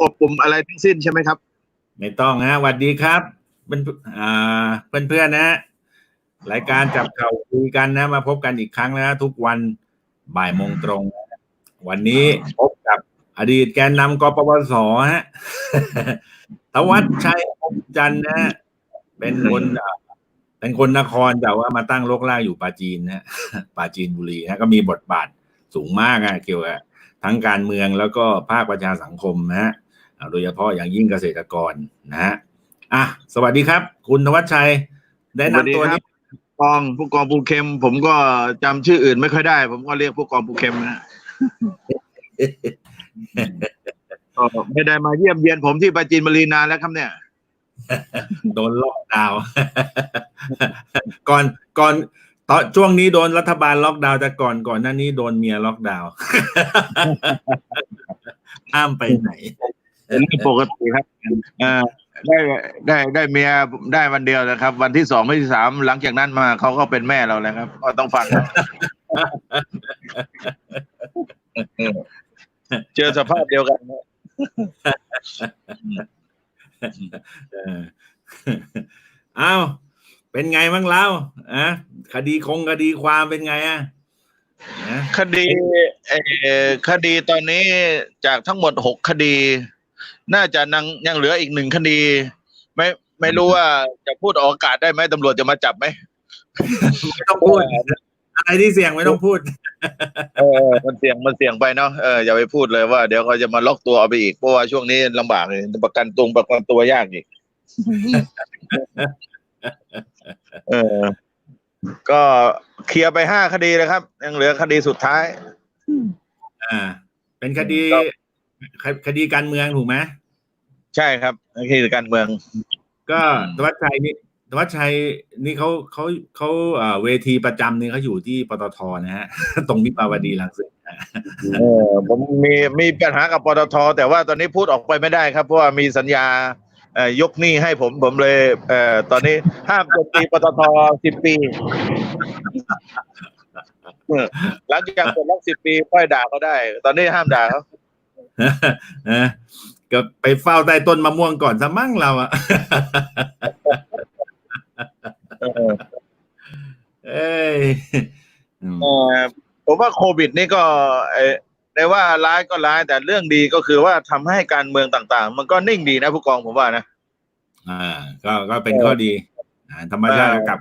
อบปุ่มอะไรทั้งสิ้นใช่ไหมครับ ไม่ต้องฮะสวัสดีครับเป็นอ่าเพื่อนเพื่อนนะฮะรายการจับเข่าคุยกันนะ มาพบกันอีกครั้งนะทุกวันบ่ายโมงตรง วันนี้พบกับอดีตแกนนำกปปสฮะทวัชชัยอมจันทร์นะฮะเป็นคนเป็นคนนครแต่ว่ามาตั้งโลกล่าอยู่ปาจีนนะฮะปาจีนบุรีนะก็มีบทบาทสูงมากอะเกี่ยวกับทั้งการเมืองแล้วก็ภาคประชาสังคมนะฮะ โดยเฉพาะอย่างยิ่งเกษตรกรนะฮะอะสวัสดีครับ คุณธวัชชัย ได้สวัสดีนำตัวครันี้บกองผู้กองปูเข็ม ผมก็จำชื่ออื่นไม่ค่อยได้ ผมก็เรียกผู้กองปูเข็มนะก็ไม่ได้มาเยี่ยมเยียนผมที่ปราจีนบุรีนานแล้วครับเนี่ยโดนล็อกดาวน์ก่อนก่อนตอนช่วงนี้โดนรัฐบาลล็อกดาวน์แต่ก่อนก่อนหน้านี้โดนเมียล็อกดาวน์ห้ามไปไหน เป็นเรื่องปกติครับเอ่อได้ได้ได้เมียได้วันเดียวนะครับ วันที่สองวันที่สามหลังจากนั้นมาเขาก็เป็นแม่เราแล้วครับ ก็ต้องฟังนะเออเจอสภาพเดียวกันนะเอออ้าวเป็นไงบ้างเล่าอะคดีคงคดีความเป็นไงอะนะคดีเอ่อคดีตอนนี้จากทั้งหมดหกคดี น่าจะยังยังเหลืออีกหนึ่งคดี ไม่ไม่รู้ว่าจะพูดออกอากาศได้ไหมตำรวจจะมาจับไหมไม่ต้องพูดอะไรที่เสี่ยงไม่ต้องพูดเออมันเสี่ยงมันเสี่ยงไปเนาะเอออย่าไปพูดเลยว่าเดี๋ยวเขาจะมาล็อกตัวเอาไปอีกเพราะว่าช่วงนี้ลำบากเลยประกันตรงประกันตัวยากอีกเออ ก็เคลียร์ไปห้าคดีเลยครับ ยังเหลือคดีสุดท้าย อ่า เป็นคดีครับคดีการเมืองถูกไหม ใช่ครับคดีการเมือง ก็อืมธวัชชัยนี่ธวัชชัยนี่เขาเขาเขาเอ่อเวทีประจำนี่เขาอยู่ที่ปตทนะฮะ ตรงวิภาวดีรังสิตนะเออผมมีมีปัญหากับปตท แต่ว่าตอนนี้พูดออกไปไม่ได้ครับ เพราะว่ามีสัญญาเอ่อยกหนี้ให้ผมผมเลยเอ่อตอนนี้ห้ามโจมตีปตทสิบปีเออหลังจากปลดล็อกสิบปีค่อยด่าเขาได้ ตอนนี้ห้ามด่าเขานะ ก็ไปเฝ้าใต้ต้นมะม่วงก่อนซะมั่งเราอะเออเอ้ยอืมเอ่อผมว่าโควิดนี่ก็เอ่อได้ว่าร้ายก็ร้ายแต่เรื่องดีก็คือว่าทำให้การเมืองต่าง ๆ มันก็นิ่งดีนะผู้กองผมว่านะอ่า ก็ก็เป็นข้อดีอ่าธรรมชาติก็กลับ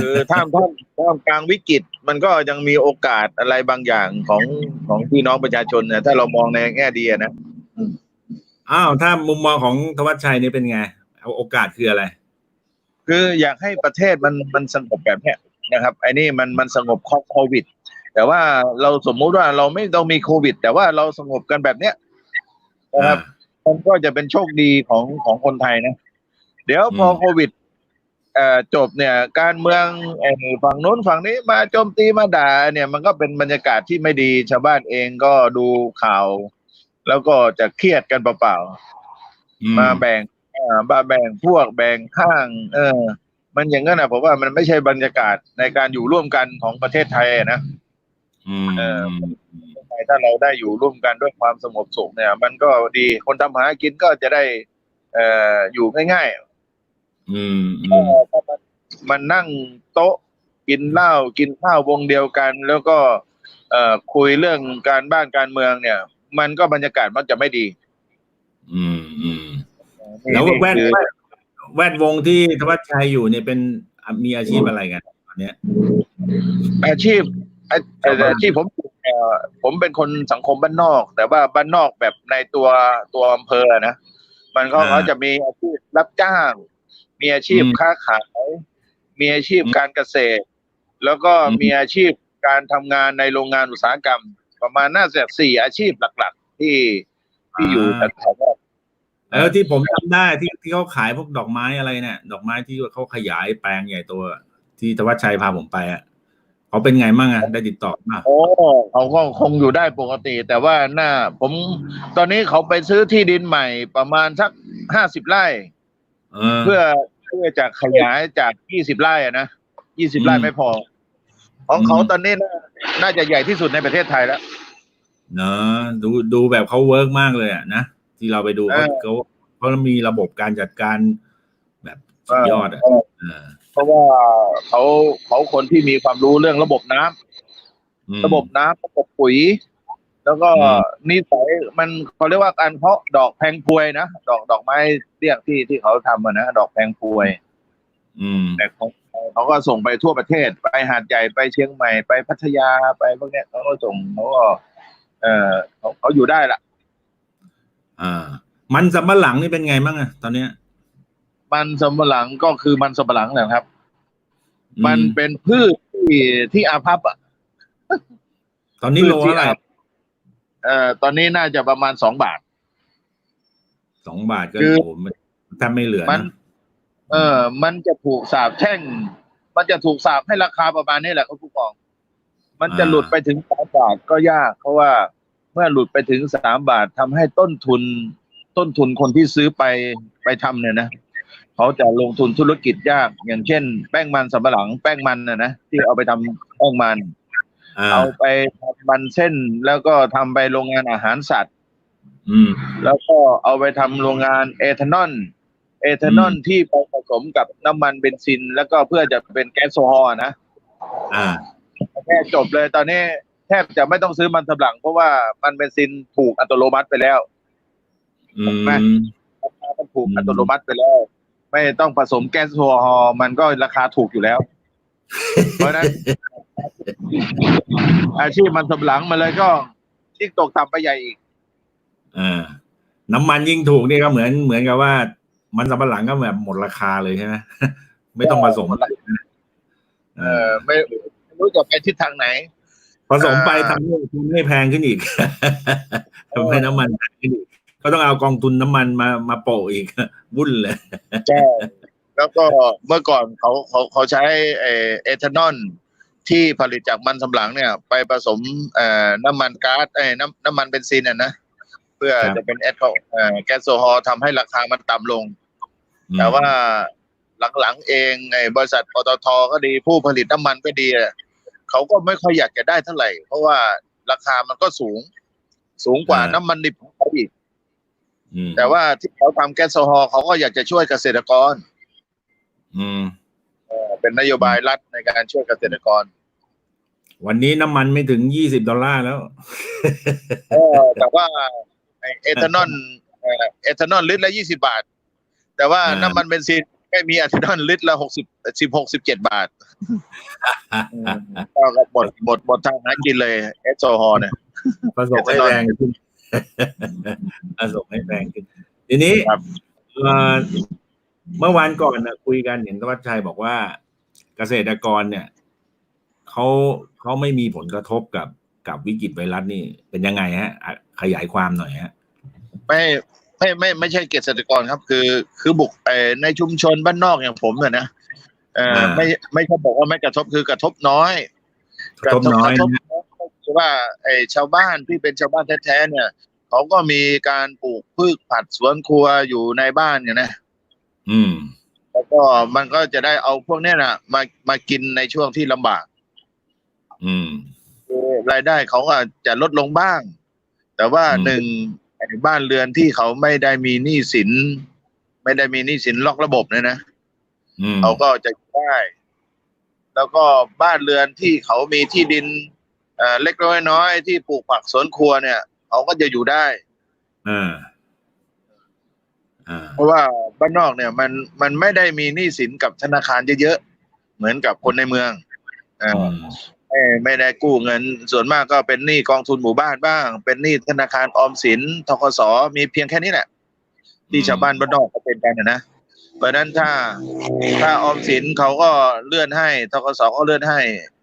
คือท่ามท่ามท่ามกลางวิกฤต มันก็ยังมีโอกาสอะไรบางอย่างของของพี่น้องประชาชนเนี่ยถ้าเรามองในแง่ดีอะนะ อ้าวถ้ามุมมองของธวัชชัยนี่เป็นไง เอาโอกาสคืออะไร คืออยากให้ประเทศมันมันสงบแบบเนี้ยนะครับไอ้นี่มันมันสงบโควิด แต่ว่าเราสมมุติว่าเราไม่ต้องมีโควิด แต่ว่าเราสงบกันแบบเนี้ยนะครับมันก็จะเป็นโชคดีของของคนไทยนะ เดี๋ยวพออืมโควิดเอ่อจบเนี่ย การเมืองไอ้ฝั่งโน้นฝั่งนี้มาโจมตีมาด่าเนี่ย มันก็เป็นบรรยากาศที่ไม่ดีชาวบ้านเองก็ดูข่าว แล้วก็จะเครียดกันเปล่าๆอืมาแบ่งอ่ามาแบ่งพวกแบ่งข้าง เออ มันอย่างนั้นนะผมว่ามันไม่ใช่บรรยากาศในการอยู่ร่วมกันของประเทศไทยอะนะอืมเออถ้าเราได้อยู่ร่วมกันด้วยความสงบสุขเนี่ย มันก็ดีคนทำหากินก็จะได้ เอ่ออยู่ง่ายอืมๆอืมถ้ามันมันนั่งโต๊ะกินเหล้ากินข้าววงเดียวกัน แล้วก็ เอ่อคุยเรื่องการบ้านการเมืองเนี่ย มันก็บรรยากาศมันจะไม่ดี อืมอืมนี่แล้วนี่แวดคือแวดแวดวงที่ธวัชชัยอยู่เนี่ยเป็นมีอาชีพอะไรกันตอนเนี้ย อาชีพอาชาวบ้านอาชีพผมเอ่อผมเป็นคนสังคมบ้านนอก แต่ว่าบ้านนอกแบบในตัวตัวอำเภอนะมันก็เขาจะมีอาชีพรับจ้าง มีอาชีพค้าขาย มีอาชีพการเกษตร แล้วก็มีอาชีพการทำงานในโรงงานอุตสาหกรรม ประมาณน่าจะสี่อาชีพหลัก ๆ ที่ที่อยู่แถวๆนั้นแล้วที่ผมจำได้ที่ที่เขาขายพวกดอกไม้อะไรเนี่ยดอกไม้ที่เขาขยายแปลงใหญ่โตัว ที่ธวัชชัยพาผมไปอะเขาเป็นไงมั่งอะได้ติดต่อมาโอ้เขาก็คงอยู่ได้ปกติ แต่ว่าหน้า ผมตอนนี้เขาไปซื้อที่ดินใหม่ประมาณสักห้าสิบไร่ เออ เพื่อเพื่อจะขยายจากยี่สิบไร่อะนะยี่สิบไร่อืมไม่พอ ของเขาอืมตอนนี้น่า น่าจะใหญ่ที่สุดในประเทศไทยแล้ว เนอะดูดูแบบเขาเวิร์กมากเลยอะนะ ที่เราไปดูเอเขาอเขาเขามีระบบการจัดการแบบสุดยอดอะเเออเพราะว่าเขาเขาคนที่มีความรู้เรื่องระบบน้ำอืมระบบน้ำระบบปุ๋ย แล้วก็อืมนิสัยมันเขาเรียกว่าการเพาะดอกแพงพวยนะดอกดอกไม้เรียกที่ที่เขาทำอะนะดอกแพงพวย อืม แต่เขาเขาก็ส่งไปทั่วประเทศ ไปหาดใหญ่ไปเชียงใหม่ไปพัทยาไปพวกเนี้ยเขาก็ส่งเขาก็เออเขาเขาอยู่ได้ละอ่า มันสำปะหลังนี่เป็นไงบ้างอะตอนเนี้ย มันสำปะหลังก็คือมันสำปะหลังแหละครับ อืมันเป็นพืชที่ที่อาภัพอะตอนนี้โลพืชที่อะไรอาเอ่อตอนนี้น่าจะประมาณสองบาท สองบาทก็คือ โอ้โหมันแทบไม่เหลือมันนะ เออ มันจะถูกสาบแช่ง มันจะถูกสาบให้ราคาประมาณนี้แหละครับผู้กอง มันจะหลุดไปถึงสามบาทก็ยาก เพราะว่าเมื่อหลุดไปถึงสามบาททำให้ต้นทุน ต้นทุนคนที่ซื้อไปไปทำเนี่ยนะเขาจะลงทุนธุรกิจยาก อย่างเช่น แป้งมันสำปะหลังแป้งมันนะนะที่เอาไปทำแป้งมันอ่าเอาไปทำมันเส้นแล้วก็ทำไปโรงงานอาหารสัตว์ อืม แล้วก็เอาไปทำโรงงานเอทานอล เอทานอลอืมที่ไปผสมกับน้ำมันเบนซิน แล้วก็เพื่อจะเป็นแก๊สโซฮอล์นะอ่าแค่จบเลยตอนนี้แทบจะไม่ต้องซื้อมันสำปะหลัง เพราะว่ามันเบนซินถูกอัตโนมัติไปแล้วอืไหมมราคามันถูกอืมอัตโนมัติไปแล้ว ไม่ต้องผสมแก๊สโซฮอล์มันก็ราคาถูกอยู่แล้ว เพราะฉะนั้นอาชีพมันสำปะหลังมาเลยก็ยิ่งตกต่ำไปใหญ่อีกอ่าน้ำมันยิ่งถูกนี่ก็เหมือนเหมือนกับว่า มันสำปะหลังก็แบบหมดราคาเลยใช่ไหมไม่ต้องผสมเออไม่ไม่รู้จะไปทิศทางไหนผสมไปเอ่อทำให้ทำให้แพงขึ้นอีกทำให้น้ำมันแพงขึ้นอีกก็ต้องเอากองทุนน้ำมันมามาโปะอีกวุ่นเลยใช่แล้วก็เมื่อก่อนเขาเขาเขาใช้เออเอทานอลที่ผลิตจากมันสำปะหลังเนี่ย ไปผสมเอ่อน้ำมันก๊าซเอ้ยน้ำน้ำมันเบนซินอะนะเพื่อครับจะเป็นแอลกอเอ่อแก๊สโซฮอล์ทำให้ราคามันต่ำลงอืม แต่ว่าหลังๆเองไอ้บริษัทปตทก็ดีผู้ผลิตน้ำมันก็ดีอะเขาก็ไม่ค่อยอยากจะได้เท่าไหร่ เพราะว่าราคามันก็สูง สูงกว่าน้ำมันดิบของเขาอีกอืมแต่ว่าที่เขาทำแก๊สโซฮอล์เขาก็อยากจะช่วยเกษตรกร อืมเป็นนโยบายรัฐในการช่วยเกษตรกร วันนี้น้ำมันไม่ถึงยี่สิบดอลลาร์แล้วเออแต่ว่าไอ้เอทานอลเอ่อเอทานอลลิตรละยี่สิบาท แต่ว่าอ่าน้ำมันเบนซินไม่มีเอทานอลลิตรละหกสิบสิบหกสิบเจ็ดบาทก็หมดหมดหมดทางหากินเลยเอสโซฮอล์เนี่ยผสมให้แพงขึ้นผสมให้แพงขึ้น ทีนี้ครับเอ่อเมื่อวานก่อนนะคุยกันเห็นธวัชชัยบอกว่าเกษตรกรเนี่ยเขาเขาไม่มีผลกระทบกับกับวิกฤตไวรัสนี่เป็นยังไงฮะอะขยายความหน่อยฮะ ไม่ ไม่ไม่ไม่ใช่เกษตรกรครับ คือ คือบุกเอ่อในชุมชนบ้านนอกอย่างผมเนี่ยนะเอออ่าไม่ไม่ใช่บอกว่าไม่กระทบคือกระทบน้อยกระทบน้อยกระทบนะน้อยก็คือว่าไอ้ชาวบ้านที่เป็นชาวบ้านแท้ๆเนี่ยเขาก็มีการปลูกพืชผักสวนครัวอยู่ในบ้านเนี่ยนะ อืม แล้วก็มันก็จะได้เอาพวกเนี้ยนะมามากินในช่วงที่ลำบาก อืมคือรายได้เขาก็จะลดลงบ้าง แต่ว่าอืมหนึ่งไอ้ บ้านเรือนที่เขาไม่ได้มีหนี้สิน ไม่ได้มีหนี้สินล็อกระบบเนี่ยนะอืมเขาก็จะอยู่ได้ แล้วก็บ้านเรือนที่เขามีที่ดินเอ่อเล็กน้อยๆที่ปลูกผักสวนครัวเนี่ยเขาก็จะอยู่ได้อ่าอ่าเพราะว่าบ้านนอกเนี่ย มันมันไม่ได้มีหนี้สินกับธนาคารเยอะๆเหมือนกับคนในเมืองเอ่ออืม ไม่ไม่ได้กู้เงิน ส่วนมากก็เป็นหนี้กองทุนหมู่บ้านบ้าง เป็นหนี้ธนาคารออมสินทกสมีเพียงแค่นี้แหละ ที่ชาวบ้านบ้านนอกเขาเป็นกันนะนะเพราะฉะนั้นถ้าถ้าออมสินเขาก็เลื่อนให้ทกสก็เลื่อนให้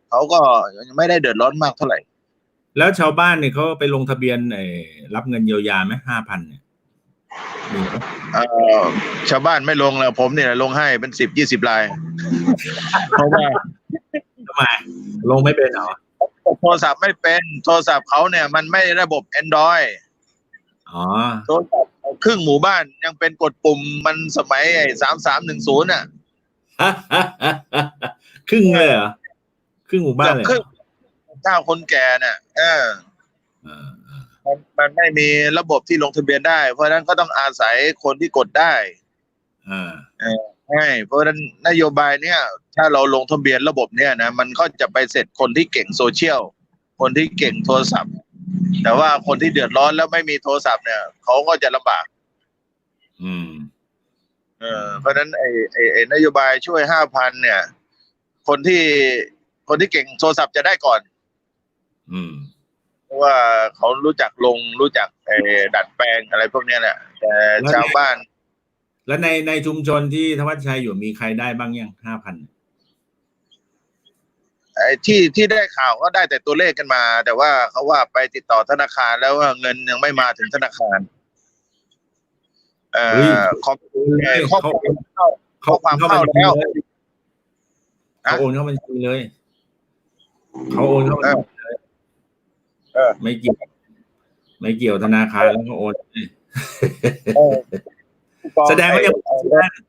เขาก็ยังไม่ได้เดือดร้อนมากเท่าไหร่ แล้วชาวบ้านเนี่ยเขาไปลงทะเบียนเอ่อรับเงินเยียวยาไหมห้าพันเนี่ยมีไหมเอ่อชาวบ้านไม่ลงแล้วผมเนี่ยลงให้เป็นสิบยี่สิบราย เพราะว่า ทำไมลงไม่เป็นเหรอ โทรศัพท์ไม่เป็น โทรศัพท์เขาเนี่ย มันไม่ระบบ Android อ๋อ โทรศัพท์ครึ่งหมู่บ้านยังเป็นกดปุ่มมันสมัยไอ้สามสามหนึ่งศูนย์อะครึ่งเลยเหรอ ครึ่งหมู่บ้านเลยเหรครึ่องเจ้าคนแก่น่ะเออเออเออมันมันไม่มีระบบที่ลงทะเบียนได้ เพราะฉะนั้นก็ต้องอาศัยคนที่กดได้อ่า ใช่เพราะฉะนั้นนโยบายเนี่ย ถ้าเราลงทะเบียนระบบเนี่ยนะมันก็จะไปเสร็จคนที่เก่งโซเชียล คนที่เก่งโทรศัพท์ แต่ว่าคนที่เดือดร้อนแล้วไม่มีโทรศัพท์เนี่ยเขาก็จะลำบาก อืม เออเพราะฉะนั้นไอ้ไอ้ไอ้นโยบายช่วยห้าพันเนี่ย คนที่คนที่เก่งโทรศัพท์จะได้ก่อน อืมเพราะว่าเขารู้จักลงรู้จักไอ้ดัดแปลงอะไรพวกเนี้ยแหละแต่ชาวบ้าน แล้วในในชุมชนที่ธวัชชัยอยู่มีใครได้บ้างยังห้าพันไอ้ที่ที่ได้ข่าวก็ได้แต่ตัวเลขกันมา แต่ว่าเขาว่าไปติดต่อธนาคารแล้วว่าเงินยังไม่มาถึงธนาคารเอ่อขอบเอ่อข้อความเข้าข้อความเข้าแล้วเขาโอนเข้าบัญชีเลยเขาโอนเข้าบัญชีเลยเออไม่เกี่ยว ไม่เกี่ยวธนาคารแล้วก็โอนเลยเออ แสดงว่ายัง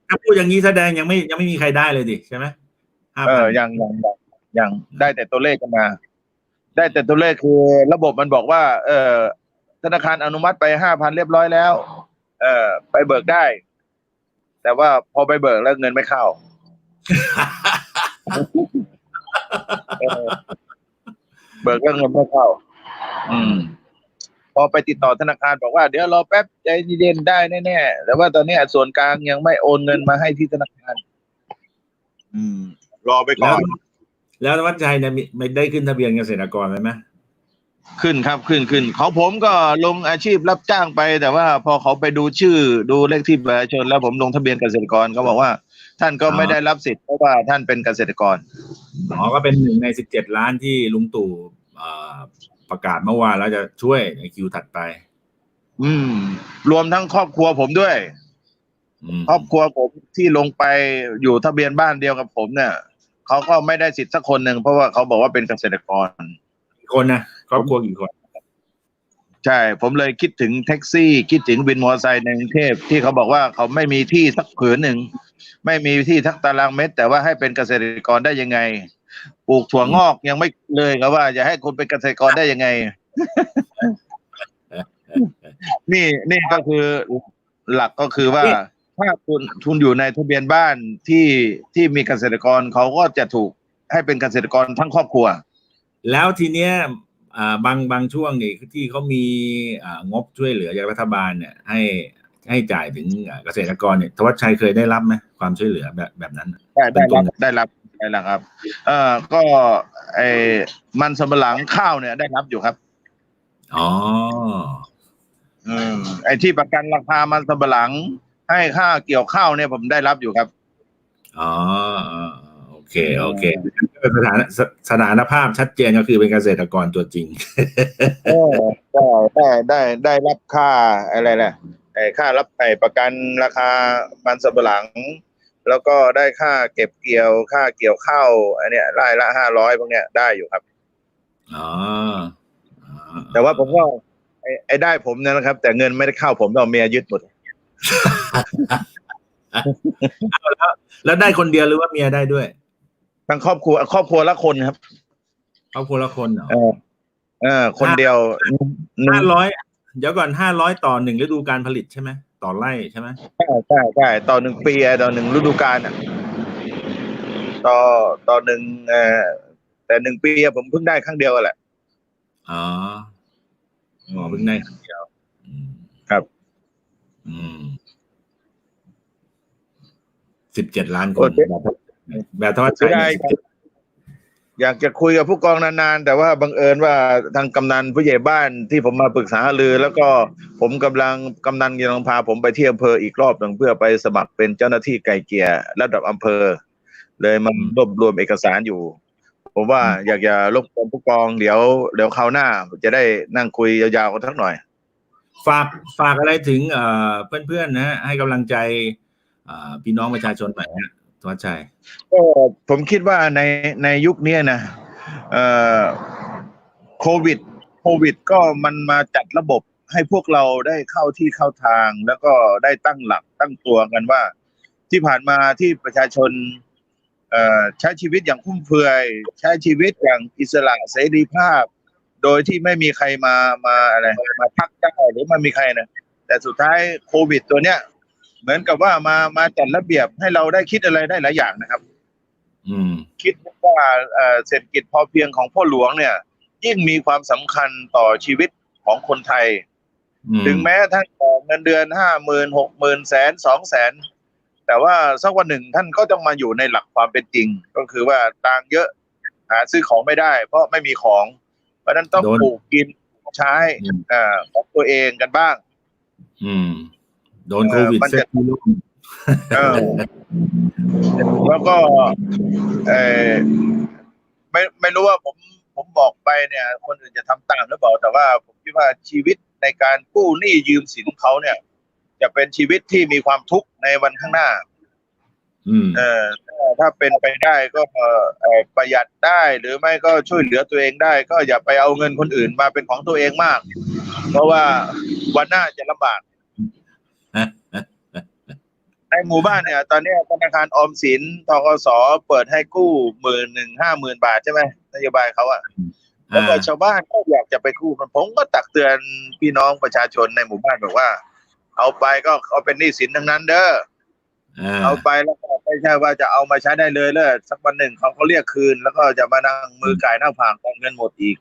ถ้าพูดอย่างนี้แสดงยังไม่ยังไม่มีใครได้เลยดิใช่ไหมห้าเอพัอนยังยังยังยังได้แต่ตัวเลขกันมา ได้แต่ตัวเลขคือระบบมันบอกว่า เออธนาคารอนุมัติไปห้าพันเรียบร้อยแล้ว เออไปเบิกได้ แต่ว่าพอไปเบิกแล้วเงินไม่เข้าเออเบิกแล้วเงินไม่เข้า อืม พอไปติดต่อธนาคารบอกว่าเดี๋ยวรอแป๊บใจเย็นๆได้แน่ๆแต่ว่าตอนนี้ส่วนกลางยังไม่โอนเงินมาให้ที่ธนาคาร อืม รอไปก่แล้อวนแล้วธวัชชัยเนี่ยมีไม่ได้ขึ้นทะเบียนเกษตรกรไหมไหมขึ้นครับขึ้นขึ้นของผมก็ลงอาชีพรับจ้างไป แต่ว่าพอเขาไปดูชื่อดูเลขที่ประชาชนแล้วผมลงทะเบียนเกษตรกรเขาบอกว่า ท่านก็ไม่ได้รับสิทธิ์เพราะว่าท่านเป็นเกษตรกรอ๋อก็เป็นหนึ่งในสิบเจ็ดล้านที่ลุงตู่เอ่อ ประกาศเมื่อวานแล้วจะช่วยในคิวถัดไป อืม รวมทั้งครอบครัวผมด้วยอืมครอบครัวผมที่ลงไปอยู่ทะเบียนบ้านเดียวกับผมเนี่ยเขาก็ไม่ได้สิทธิ์สักคนหนึ่งเพราะว่าเขาบอกว่าเป็นเกษตรกรกี่คนนะครอบครัวกี่คนใช่ ผมเลยคิดถึงแท็กซี่ คิดถึงวินมอเตอร์ไซค์ในกรุงเทพที่เขาบอกว่าเขาไม่มีที่สักผืนหนึ่ง ไม่มีที่ทักตารางเมตร แต่ว่าให้เป็นเกษตรกรได้ยังไง ปลูกถั่วงอกยังไม่เลยครับว่าจะให้คุณเป็นเกษตรกรได้ยังไง นี่นี่ก็คือหลักก็คือว่าถ้าคุณทุนอยู่ในทะเบียนบ้านที่ที่มีเกษตรกรเขาก็จะถูกให้เป็นเกษตรกรทั้งครอบครัว แล้วทีเนี้ยอ่าบางบางช่วงนี่ที่เขามีอ่างบช่วยเหลือจากรัฐบาลเนี่ย ให้ให้จ่ายถึงอ่าเกษตรกรเนี่ยธวัชชัยเคยได้รับไหมความช่วยเหลือแบบแบบนั้นได้ได้รับเป็นต้นได้รับ ได้รับครับ เอ่อก็ไอ้มันสำปะหลังข้าวเนี่ยได้รับอยู่ครับ อ๋อ อืมไอ้ที่ประกันราคามันสำปะหลัง ให้ค่าเกี่ยวข้าวเนี่ยผมได้รับอยู่ครับ อ๋ออ๋อโอเค โอเคสถานสสถานภาพชัดเจนก็คือเป็นเกษตรกรตัวจริง เออได้ได้ได้ได้รับค่าอะไรแหละไอ้ค่ารับไอ้ประกันราคามันสำปะหลัง แล้วก็ได้ค่าเก็บเกี่ยวค่าเกี่ยวข้าวอันเนี้ยไร่ละห้าร้อยพวกเนี้ยได้อยู่ครับอ๋ออ๋อแต่ว่าผมก็ไอ้ไอ้ได้ผมเนยนะครับ แต่เงินไม่ได้เข้าผมเอาเมียยึดหมดแล้วได้คนเดียวหรือว่าเมียได้ด้วยทั้งครอบครัวครอบครัวละคนครับ ครอบครัวละคนเหรอเออเออคนเดียวหนึ่ห้างร้อยเดี๋ยวก่อนห้าร้อยต่อหนึ่งฤดูการผลิตใช่ไหม ต่อไร่ใช่ไหมใช่ใช่ใช่ต่อหนึ่งปีอะต่อหนึ่งฤดูกาลอะต่อต่อหนึ่งเอ่อแต่หนึ่งปีอะผมเพิ่งได้ครั้งเดียวอะแหละอ๋ออ๋อเพิ่งได้ครั้งเดียวอืมครับ อืมสิบเจ็ดล้านคโอ้นเจ๊แบบแบบทอดเสีใช้ยดายครับ อยากจะคุยกับผู้กองนานๆ แต่ว่าบังเอิญว่าทางกำนันผู้ใหญ่บ้านที่ผมมาปรึกษาหารือ แล้วก็ผมกำลังกำนันกำลังพาผมไปที่อำเภออีกรอบหนึ่งเพื่อไปสมัครเป็นเจ้าหน้าที่ไก่เกียร์ระดับอำเภอ เลยมารวบรวมเอกสารอยู่ ผมว่าอยากจะรบกวนผู้กองเดี๋ยวเดี๋ยวคราวหน้าจะได้นั่งคุยยาวๆกันสักหน่อย ฝากฝากอะไรถึงเพื่อนๆนะฮะให้กำลังใจพี่น้องประชาชนหน่อยนะ วัชชัยก็ผมคิดว่าในในยุคนี้นะเอ่อโควิดโควิด ก็มันมาจัดระบบให้พวกเราได้เข้าที่เข้าทาง แล้วก็ได้ตั้งหลักตั้งตัวกันว่า ที่ผ่านมาที่ประชาชนเอ่อใช้ชีวิตอย่างฟุ่มเฟือย ใช้ชีวิตอย่างอิสระเสรีภาพ โดยที่ไม่มีใครมามาอะไรมาทักได้หรือไมันมีใครนะแต่สุดท้ายโควิด ตัวเนี้ย เหมือนกับว่ามามาจัดระเบียบให้เราได้คิดอะไรได้หลายอย่างนะครับ อืม คิดว่าเอ่อเศรษฐกิจพอเพียงของพ่อหลวงเนี่ย ยิ่งมีความสำคัญต่อชีวิตของคนไทยอืมถึงแม้ท่านจะเงินเดือนห้าหมื่นหกหมื่นแสนสองแสนแต่ว่าสักวันหนึ่งท่านก็ต้องมาอยู่ในหลักความเป็นจริง ก็คือว่าตังค์เยอะหาซื้อของไม่ได้ เพราะไม่มีของ เพราะฉะนั้นต้องโดนปลูกกินใช้อืมอ่าของตัวเองกันบ้าง อืม โดนโควิดเออมันเซ็จะตที่ลูกเออแล้วก็เออไม่ไม่รู้ว่าผมผมบอกไปเนี่ย คนอื่นจะทำตามหรือเปล่าแต่ว่าผมคิดว่าชีวิตในการกู้หนี้ยืมสินเขาเนี่ย จะเป็นชีวิตที่มีความทุกข์ในวันข้างหน้าอืมเออถ้าถ้าเป็นไปได้ก็เอ่อเอ่อประหยัดได้หรือไม่ก็ช่วยเหลือตัวเองได้ ก็อย่าไปเอาเงินคนอื่นมาเป็นของตัวเองมาก เพราะว่าวันหน้าจะลำบาก ในหมู่บ้านเนี่ย ตอนเนี้ยธนาคารออมสินทกสเปิดให้กู้หมื่นหนึ่งห้าหมื่นบาทใช่ไหมนโยบายเขาอะแล้วก็อ่าชาวบ้านก็อยากจะไปกู้มันผมก็ตักเตือนพี่น้องประชาชนในหมู่บ้านบอกว่า เอาไปก็เอาเป็นหนี้สินทั้งนั้นเด้ออ่าเอาไปแล้วก็ไม่ใช่ว่าจะเอามาใช้ได้เลยเลยสักวันหนึ่งเขาก็เรียกคืน แล้วก็จะมานั่งมือก่ายหน้าผากกองเงินหมดอีก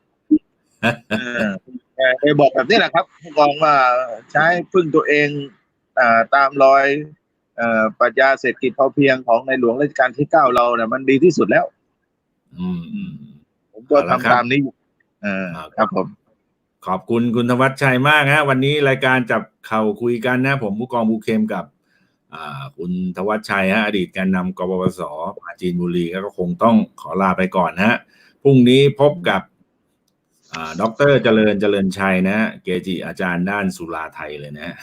เออแต่ไปบอกแบบนี้แหละครับผู้กองว่าใช้พึ่งตัวเองอ่า ตามรอยเอ่อปรัชญาเศรษฐกิจพอเพียงของในหลวงรัชกาลที่เก้าเราเนี่ยมันดีที่สุดแล้ว อืมอืมผมก็เอาละครับทำตามนี้อยู่เออครับผม ขอบคุณคุณธวัชชัยมากฮะ วันนี้รายการจับเข่าคุยกันนะ ผมผู้กองบูเคมกับอ่าคุณธวัชชัยฮะอดีตแกนนำกบพศปราจีนบุรีก็คงต้องขอลาไปก่อนฮะพรุ่งนี้พบกับ อ่าดรเจริญเจริญชัยนะฮะเกจิอาจารย์ด้านสุราไทยเลยนะฮะ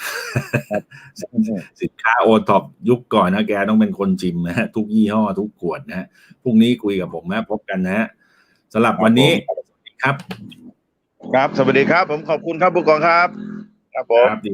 สินค้าโอท็อปยุคก่อนนะแกต้องเป็นคนจิมนะฮะทุกยี่ห้อทุกขวดนะฮะพรุ่งนี้คุยกับผมนะพบกันนะฮะสำหรับวันนี้สวัสดีครับ ครับสวัสดีครับ ผมขอบคุณครับผู้กองครับ ครับผมครับดี